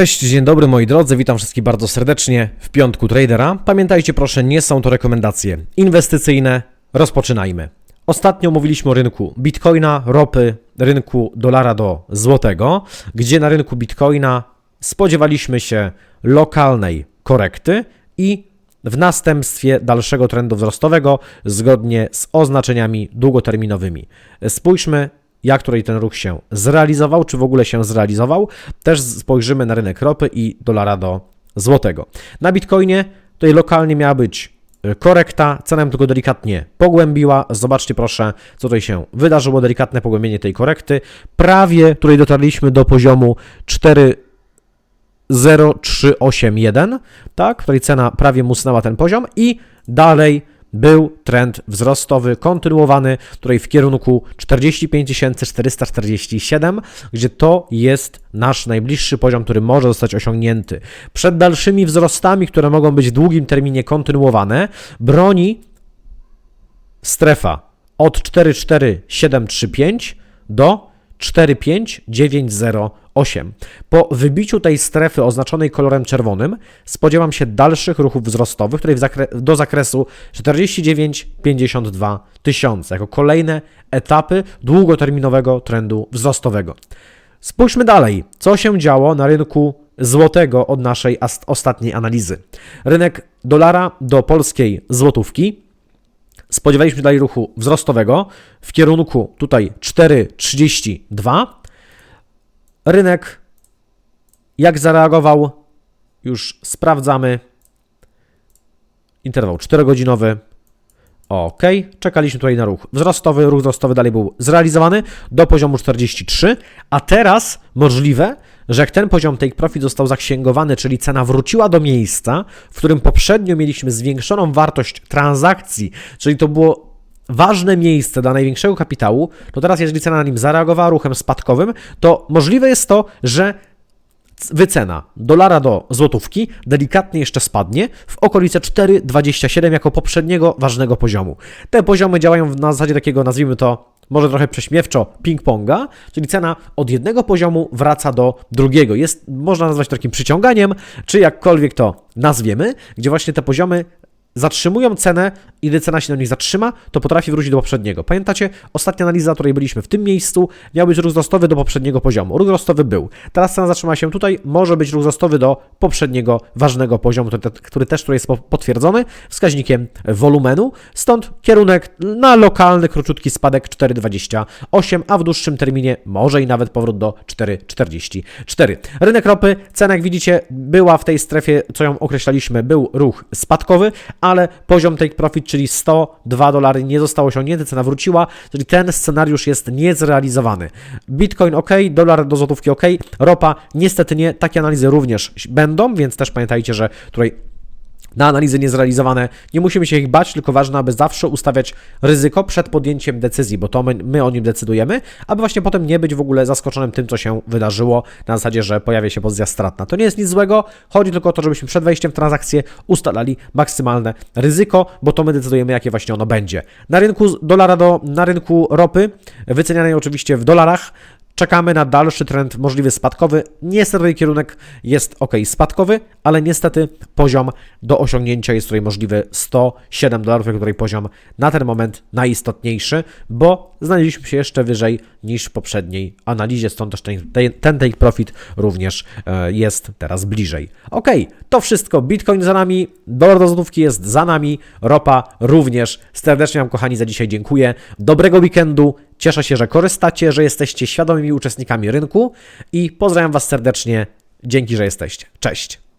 Cześć, dzień dobry moi drodzy, witam wszystkich bardzo serdecznie w piątku tradera. Pamiętajcie proszę, nie są to rekomendacje inwestycyjne. Rozpoczynajmy. Ostatnio mówiliśmy o rynku bitcoina, ropy, rynku dolara do złotego, gdzie na rynku bitcoina spodziewaliśmy się lokalnej korekty i w następstwie dalszego trendu wzrostowego zgodnie z oznaczeniami długoterminowymi. Spójrzmy, jak tutaj ten ruch się zrealizował, czy w ogóle się zrealizował. Też spojrzymy na rynek ropy i dolara do złotego. Na Bitcoinie tutaj lokalnie miała być y, korekta, cena tylko delikatnie pogłębiła. Zobaczcie proszę, co tutaj się wydarzyło, delikatne pogłębienie tej korekty. Prawie tutaj dotarliśmy do poziomu 4 0,381, tak, której cena prawie musnęła ten poziom i dalej był trend wzrostowy kontynuowany, tutaj w kierunku 45 447, gdzie to jest nasz najbliższy poziom, który może zostać osiągnięty. Przed dalszymi wzrostami, które mogą być w długim terminie kontynuowane, broni strefa od 44735 do 45908. Po wybiciu tej strefy oznaczonej kolorem czerwonym spodziewam się dalszych ruchów wzrostowych, które w zakre- do zakresu 49,52 tysiące, jako kolejne etapy długoterminowego trendu wzrostowego. Spójrzmy dalej, co się działo na rynku złotego od naszej as- ostatniej analizy. Rynek dolara do polskiej złotówki spodziewaliśmy dalej ruchu wzrostowego w kierunku tutaj 4,32. Rynek jak zareagował? Już sprawdzamy. Interwał 4-godzinowy. Ok, czekaliśmy tutaj na ruch wzrostowy. Ruch wzrostowy dalej był zrealizowany do poziomu 43, a teraz możliwe, że jak ten poziom take profit został zaksięgowany, czyli cena wróciła do miejsca, w którym poprzednio mieliśmy zwiększoną wartość transakcji, czyli to było ważne miejsce dla największego kapitału, to teraz jeżeli cena na nim zareagowała ruchem spadkowym, to możliwe jest to, że wycena dolara do złotówki delikatnie jeszcze spadnie w okolice 4,27 jako poprzedniego ważnego poziomu. Te poziomy działają na zasadzie takiego, nazwijmy to, może trochę prześmiewczo, ping-ponga, czyli cena od jednego poziomu wraca do drugiego. Jest, można nazwać takim przyciąganiem, czy jakkolwiek to nazwiemy, gdzie właśnie te poziomy zatrzymują cenę i gdy cena się na nich zatrzyma, to potrafi wrócić do poprzedniego. Pamiętacie, ostatnia analiza, której byliśmy w tym miejscu, miał być ruch wzrostowy do poprzedniego poziomu. Ruch wzrostowy był. Teraz cena zatrzyma się tutaj, może być ruch wzrostowy do poprzedniego ważnego poziomu, który, też tutaj jest po- potwierdzony wskaźnikiem wolumenu. Stąd kierunek na lokalny, króciutki spadek 4,28, a w dłuższym terminie może i nawet powrót do 4,44. Rynek ropy, cena jak widzicie była w tej strefie, co ją określaliśmy, był ruch spadkowy, ale poziom take profit, czyli 102 dolary nie został osiągnięty, cena wróciła, czyli ten scenariusz jest niezrealizowany. Bitcoin ok, dolar do złotówki ok, ropa niestety nie, takie analizy również będą, więc też pamiętajcie, że tutaj na analizy niezrealizowane. Nie musimy się ich bać, tylko ważne, aby zawsze ustawiać ryzyko przed podjęciem decyzji, bo to my, my o nim decydujemy, aby właśnie potem nie być w ogóle zaskoczonym tym, co się wydarzyło, na zasadzie, że pojawia się pozycja stratna. To nie jest nic złego, chodzi tylko o to, żebyśmy przed wejściem w transakcję ustalali maksymalne ryzyko, bo to my decydujemy, jakie właśnie ono będzie. Na rynku dolara do, na rynku ropy, wycenianej oczywiście w dolarach, Czekamy na dalszy trend możliwy spadkowy. Niestety kierunek jest ok, spadkowy, ale niestety poziom do osiągnięcia jest tutaj możliwy 107 dolarów, jako tutaj poziom na ten moment najistotniejszy, bo znaleźliśmy się jeszcze wyżej niż w poprzedniej analizie, stąd też ten, ten take profit również e, jest teraz bliżej. Ok, to wszystko. Bitcoin za nami, dolar do złotówki jest za nami, ropa również. Serdecznie Wam, kochani, za dzisiaj dziękuję. Dobrego weekendu. Cieszę się, że korzystacie, że jesteście świadomymi uczestnikami rynku i pozdrawiam Was serdecznie. Dzięki, że jesteście. Cześć.